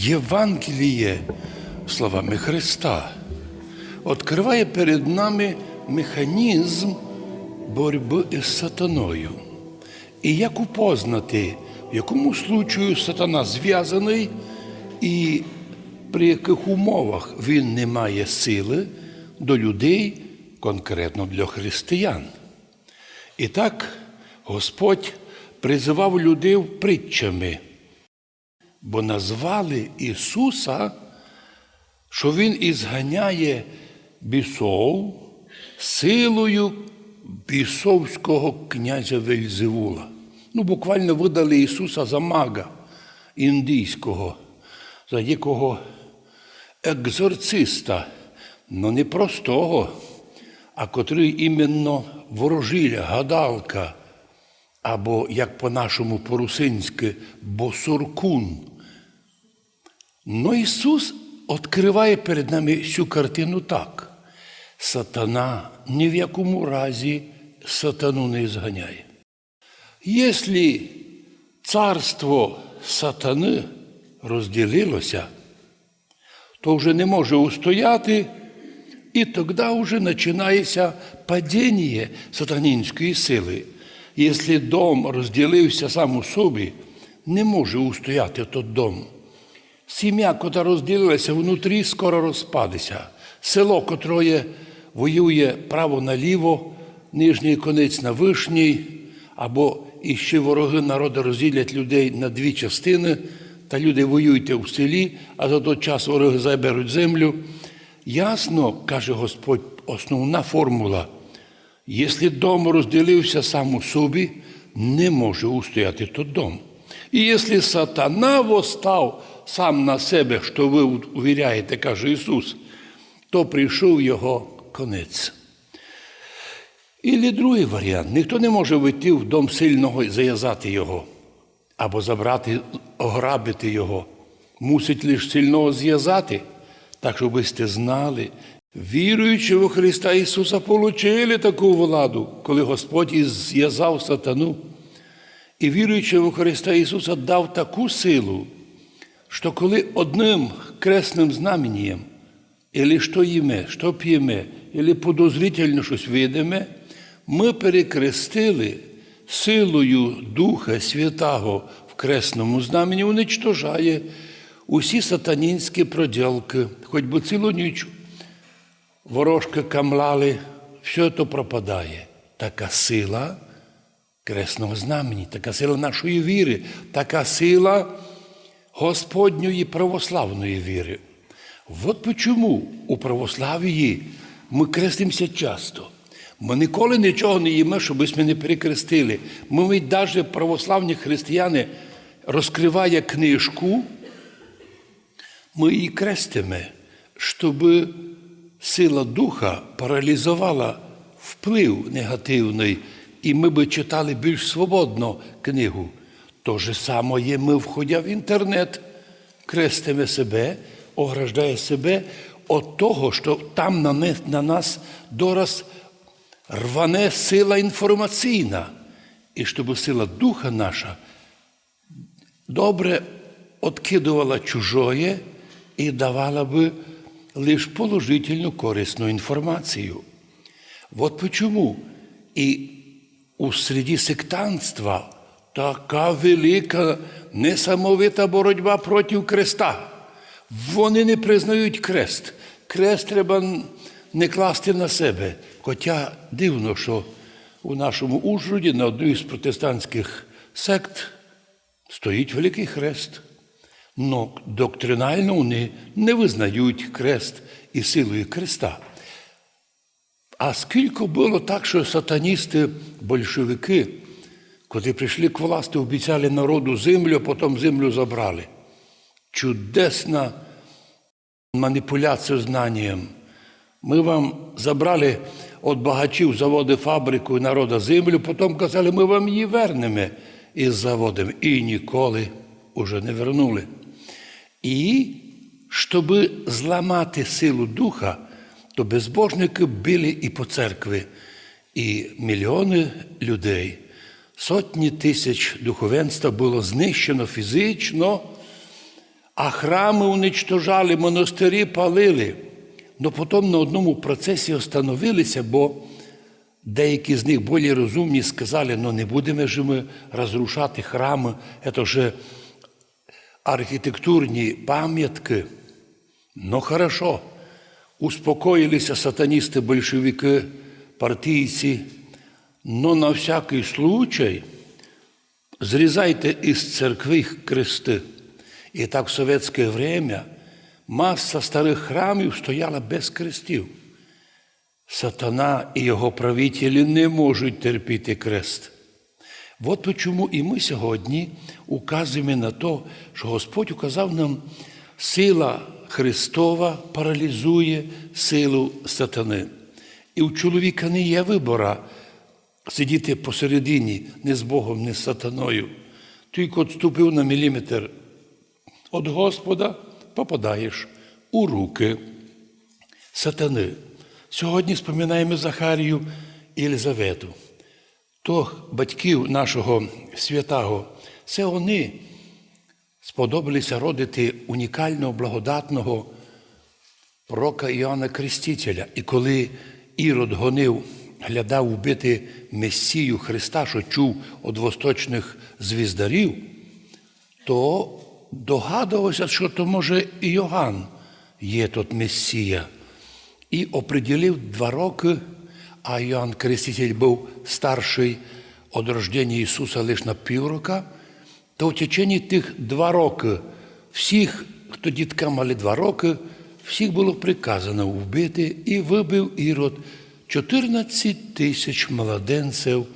Євангеліє словами Христа відкриває перед нами механізм боротьби із сатаною. І як упознати, в якому случаю сатана зв'язаний і при яких умовах він не має сили до людей, конкретно для християн. І так Господь призивав людей притчами, бо назвали Ісуса, що Він ізганяє бісов силою бісовського князя Вельзевула. Ну, буквально видали Ісуса за мага індійського, за якого екзорциста, ну не простого, а котрий іменно ворожіля, гадалка, або, як по-нашому по-русинськи, босуркун. Но Ісус відкриває перед нами цю картину так. Сатана ні в якому разі сатану не зганяє. Якщо царство сатани розділилося, то вже не може устояти, і тоді вже починається падіння сатанінської сили. Якщо дом розділився сам у собі, не може устояти тот дом. Сім'я, котра розділилася внутрі, скоро розпадеться. Село, котроє воює право наліво, нижній конець на вишній, або іще вороги народу розділять людей на дві частини, та люди воюйте в селі, а за той час вороги заберуть землю. Ясно, каже Господь, основна формула. Якщо дом розділився сам у собі, не може устояти тот дом. І якщо сатана восстав сам на себе, що ви увіряєте, каже Ісус, то прийшов його конець. Ілі другий варіант. Ніхто не може вийти в дом сильного і зав'язати його, або забрати, ограбити його. Мусить лише сильного зв'язати, так щоб ви знали. Віруючи в Христа Ісуса, отримали таку владу, коли Господь зв'язав сатану. І віруючи в Христа Ісуса, дав таку силу, що коли одним кресним знаменем, або що їме, що п'ємо, або подозрительно щось видиме, ми перекрестили силою Духа Святого в кресному знамені, уничтожає усі сатанінські проділки, хоч би цілу ніч ворожки камлали, все це пропадає. Така сила кресного знамені, така сила нашої віри, така сила Господньої православної віри. От чому у православії ми крестимося часто. Ми ніколи нічого не їмо, щоб ми не перекрестили. Ми навіть православні християни розкриває книжку, ми її крестимо, щоб сила духа паралізувала вплив негативний, і ми би читали більш свободно книгу. То же саме є ми, входя в інтернет, крестимо себе, ограждає себе від того, що там на, нас дораз рване сила інформаційна, і щоб сила духа наша добре откидувала чужое і давала би лише положительну корисну інформацію. Вот почему і у середі сектантства така велика несамовита боротьба проти креста. Вони не признають крест. Крест треба не класти на себе. Хоча дивно, що у нашому Ужгороді на одній з протестантських сект стоїть великий хрест. Но доктринально вони не визнають крест і силою креста. А скільки було так, що сатаністи, большевики, коли прийшли к власти, обіцяли народу землю, а потім землю забрали. Чудесна маніпуляція знанням. Ми вам забрали від багачів заводи, фабрику і народа землю, потім казали, ми вам її вернемо із заводом. І ніколи уже не вернули. І щоб зламати силу духа, то безбожники били і по церкві, і мільйони людей, сотні тисяч духовенства було знищено фізично, а храми уничтожали, монастирі палили. Но потім на одному процесі остановилися, бо деякі з них більш розумні сказали, ну не будемо ж ми розрушати храми, це вже архітектурні пам'ятки. Ну хорошо, успокоїлися сатаністи, большевики, партійці, но на всякий случай зрізайте із церкви крести. І так в совєтське время маса старих храмів стояла без крестів. Сатана і його правителі не можуть терпіти крест. От чому і ми сьогодні указуємо на те, що Господь указав нам, сила Христова паралізує силу сатани. І у чоловіка не є вибора сидіти посередині не з Богом, не з сатаною. Тільки відступив на міліметр від Господа, попадаєш у руки сатани. Сьогодні споминаємо Захарію і Єлизавету. То батьків нашого святого, це вони сподобалися родити унікального, благодатного пророка Іоанна Крестителя. І коли Ірод гонив, глядав вбити Месію Христа, що чув від восточних звіздарів, то догадувався, що то може і Йоганн є тот Месія. І оприділив два роки, а Йоанн Креститель був старший від рождення Ісуса лише на піврока, то в течение тих два роки всіх, хто дітка мали два роки, всіх було приказано вбити і вибив Ірод 14 тисяч младенців,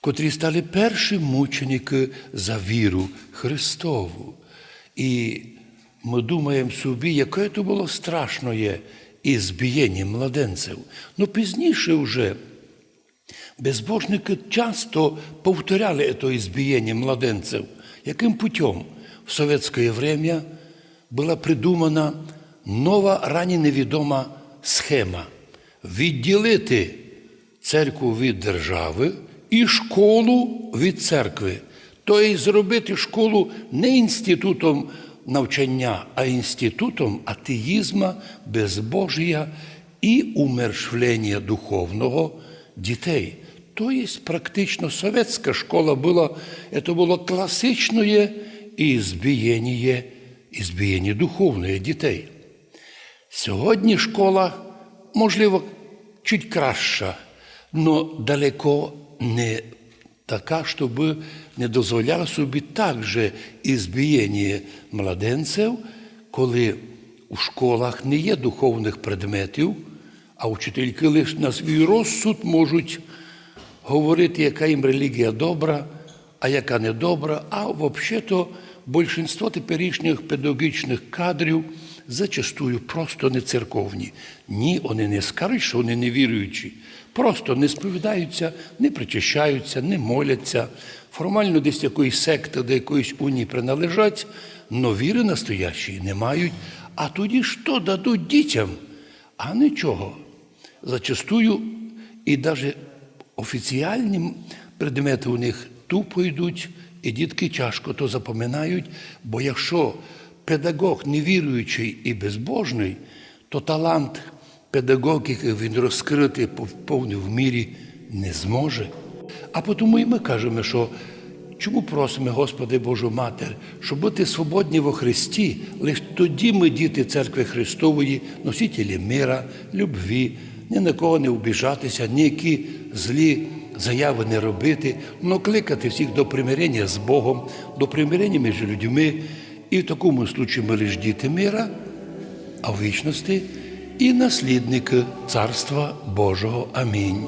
котрі стали перші мученики за віру Христову. І ми думаємо собі, яке то було страшне ізбієння младенців. Ну пізніше вже безбожники часто повторяли це ізбієння младенців. Яким путем в совєтське время була придумана нова рані невідома схема відділити церкву від держави і школу від церкви. Тобто зробити школу не інститутом навчання, а інститутом атеїзма, безбожія і умершвлення духовного дітей. Тобто практично совєтська школа була, це було класичне ізбієння, ізбієння духовне дітей. Сьогодні школа, можливо, чуть краща, але далеко не така, щоб не дозволяла собі також ізбієння младенців, коли у школах не є духовних предметів, а вчительки лише на свій розсуд можуть говорити, яка їм релігія добра, а яка не добра. А взагалі-то більшість теперішніх педагогічних кадрів зачастую просто не церковні. Ні, вони не скажуть, що вони не віруючі. Просто не сповідаються, не причащаються, не моляться. Формально десь якоїсь секти, до якоїсь унії приналежать, але віри настоящої не мають. А тоді що дадуть дітям? А нічого. Зачастую і навіть офіціальні предмети у них тупо йдуть, і дітки тяжко то запоминають, бо якщо педагог невіруючий і безбожний, то талант педагогіки він розкрити в мірі не зможе. А тому і ми кажемо, що чому просимо, Господи Божу Матер, щоб бути свободні во Христі, лише тоді ми, діти церкви Христової, носителі мира, любві, ні на кого не обіжатися, ніякі злі заяви не робити, але кликати всіх до примирення з Богом, до примирення між людьми. І в такому случаю ми лише діти мира, а в вічності і наслідник Царства Божого. Амінь.